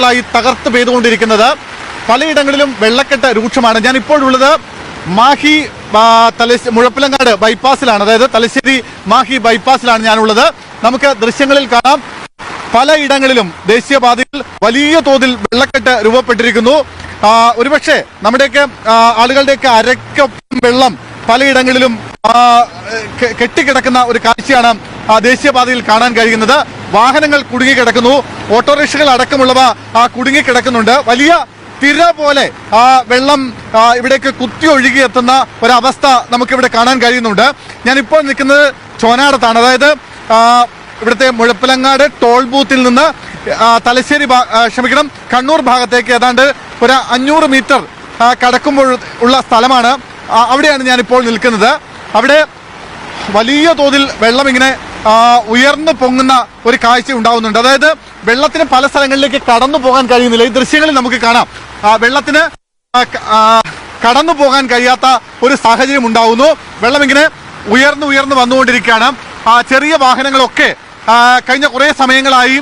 മണിക്കൂറുകളായി തകർത്ത് പെയ്തുകൊണ്ടിരിക്കുന്നത്. പലയിടങ്ങളിലും വെള്ളക്കെട്ട് രൂക്ഷമാണ്. ഞാൻ ഇപ്പോഴുള്ളത് മാഹി തലശ് തലശ്ശേരി മുഴപ്പിലങ്ങാട് ബൈപ്പാസിലാണ്. അതായത് തലശ്ശേരി മാഹി ബൈപ്പാസിലാണ് ഞാനുള്ളത്. നമുക്ക് ദൃശ്യങ്ങളിൽ കാണാം. പലയിടങ്ങളിലും ദേശീയപാതയിൽ വലിയ തോതിൽ വെള്ളക്കെട്ട് രൂപപ്പെട്ടിരിക്കുന്നു. ഒരുപക്ഷെ നമ്മുടെയൊക്കെ ആളുകളുടെയൊക്കെ അരക്കൊപ്പം വെള്ളം പലയിടങ്ങളിലും കെട്ടിക്കിടക്കുന്ന ഒരു കാഴ്ചയാണ് ദേശീയപാതയിൽ കാണാൻ കഴിയുന്നത്. വാഹനങ്ങൾ കുടുങ്ങിക്കിടക്കുന്നു ഓട്ടോറിക്ഷകൾ അടക്കമുള്ളവ കുടുങ്ങിക്കിടക്കുന്നുണ്ട് വലിയ തിര പോലെ ആ വെള്ളം ഇവിടേക്ക് കുത്തി ഒഴുകി എത്തുന്ന ഒരവസ്ഥ നമുക്കിവിടെ കാണാൻ കഴിയുന്നുണ്ട്. ഞാനിപ്പോൾ നിൽക്കുന്നത് ചോനാടത്താണ്. അതായത് ഇവിടുത്തെ മുഴപ്പിലങ്ങാട് ടോൾ ബൂത്തിൽ നിന്ന് തലശ്ശേരി ക്ഷമിക്കണം കണ്ണൂർ ഭാഗത്തേക്ക് ഏതാണ്ട് ഒരു അഞ്ഞൂറ് മീറ്റർ കടക്കുമ്പോൾ ഉള്ള സ്ഥലമാണ്. അവിടെയാണ് ഞാനിപ്പോൾ നിൽക്കുന്നത്. അവിടെ വലിയ തോതിൽ വെള്ളം ഇങ്ങനെ ഉയർന്നു പൊങ്ങുന്ന ഒരു കാഴ്ച ഉണ്ടാവുന്നുണ്ട്. അതായത് വെള്ളത്തിന് പല സ്ഥലങ്ങളിലേക്ക് കടന്നു പോകാൻ കഴിയുന്നില്ല. ഈ ദൃശ്യങ്ങളിൽ നമുക്ക് കാണാം. വെള്ളത്തിന് കടന്നു പോകാൻ കഴിയാത്ത ഒരു സാഹചര്യം ഉണ്ടാവുന്നു. വെള്ളം ഇങ്ങനെ ഉയർന്നു ഉയർന്നു വന്നുകൊണ്ടിരിക്കുകയാണ്. ചെറിയ വാഹനങ്ങളൊക്കെ കഴിഞ്ഞ കുറേ സമയങ്ങളായി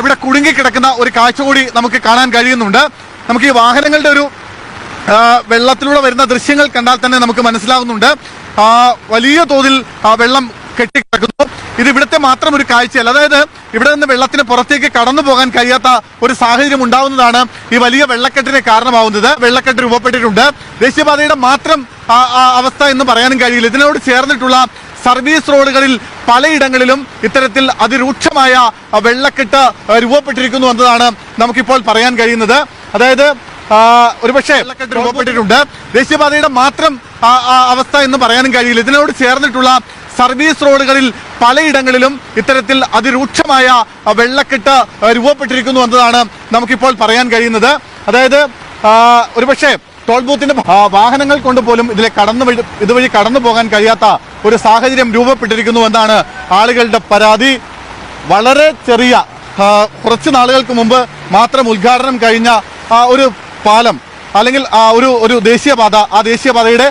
ഇവിടെ കുടുങ്ങിക്കിടക്കുന്ന ഒരു കാഴ്ച കൂടി നമുക്ക് കാണാൻ കഴിയുന്നുണ്ട്. നമുക്ക് ഈ വാഹനങ്ങളുടെ ഒരു വെള്ളത്തിലൂടെ വരുന്ന ദൃശ്യങ്ങൾ കണ്ടാൽ തന്നെ നമുക്ക് മനസ്സിലാകുന്നുണ്ട് വലിയ തോതിൽ വെള്ളം കെട്ടിക്കിടക്കുന്നു. ഇത് ഇവിടുത്തെ മാത്രം ഒരു കാഴ്ചയല്ല. അതായത് ഇവിടെ നിന്ന് വെള്ളത്തിന് പുറത്തേക്ക് കടന്നു പോകാൻ കഴിയാത്ത ഒരു സാഹചര്യം ഉണ്ടാവുന്നതാണ് ഈ വലിയ വെള്ളക്കെട്ടിന് കാരണമാവുന്നത്. വെള്ളക്കെട്ട് രൂപപ്പെട്ടിട്ടുണ്ട്. ദേശീയപാതയുടെ മാത്രം അവസ്ഥ എന്ന് പറയാനും കഴിയില്ല. ഇതിനോട് ചേർന്നിട്ടുള്ള സർവീസ് റോഡുകളിൽ പലയിടങ്ങളിലും ഇത്തരത്തിൽ അതിരൂക്ഷമായ വെള്ളക്കെട്ട് രൂപപ്പെട്ടിരിക്കുന്നു എന്നതാണ് നമുക്കിപ്പോൾ പറയാൻ കഴിയുന്നത്. അതായത് ഒരുപക്ഷെ വെള്ളക്കെട്ട് രൂപപ്പെട്ടിട്ടുണ്ട്. ദേശീയപാതയുടെ മാത്രം അവസ്ഥ എന്ന് പറയാനും കഴിയില്ല. ഇതിനോട് ചേർന്നിട്ടുള്ള സർവീസ് റോഡുകളിൽ പലയിടങ്ങളിലും ഇത്തരത്തിൽ അതിരൂക്ഷമായ വെള്ളക്കെട്ട് രൂപപ്പെട്ടിരിക്കുന്നു എന്നതാണ് നമുക്കിപ്പോൾ പറയാൻ കഴിയുന്നത്. അതായത് ഒരുപക്ഷെ ടോൾ ബൂത്തിന്റെ വാഹനങ്ങൾ കൊണ്ട് പോലും ഇതിലെ കടന്നു ഇതുവഴി കടന്നു പോകാൻ കഴിയാത്ത ഒരു സാഹചര്യം രൂപപ്പെട്ടിരിക്കുന്നു എന്നാണ് ആളുകളുടെ പരാതി. വളരെ ചെറിയ കുറച്ച് നാളുകൾക്ക് മുമ്പ് മാത്രം ഉദ്ഘാടനം കഴിഞ്ഞ ഒരു പാലം അല്ലെങ്കിൽ ഒരു ഒരു ദേശീയപാത ആ ദേശീയപാതയുടെ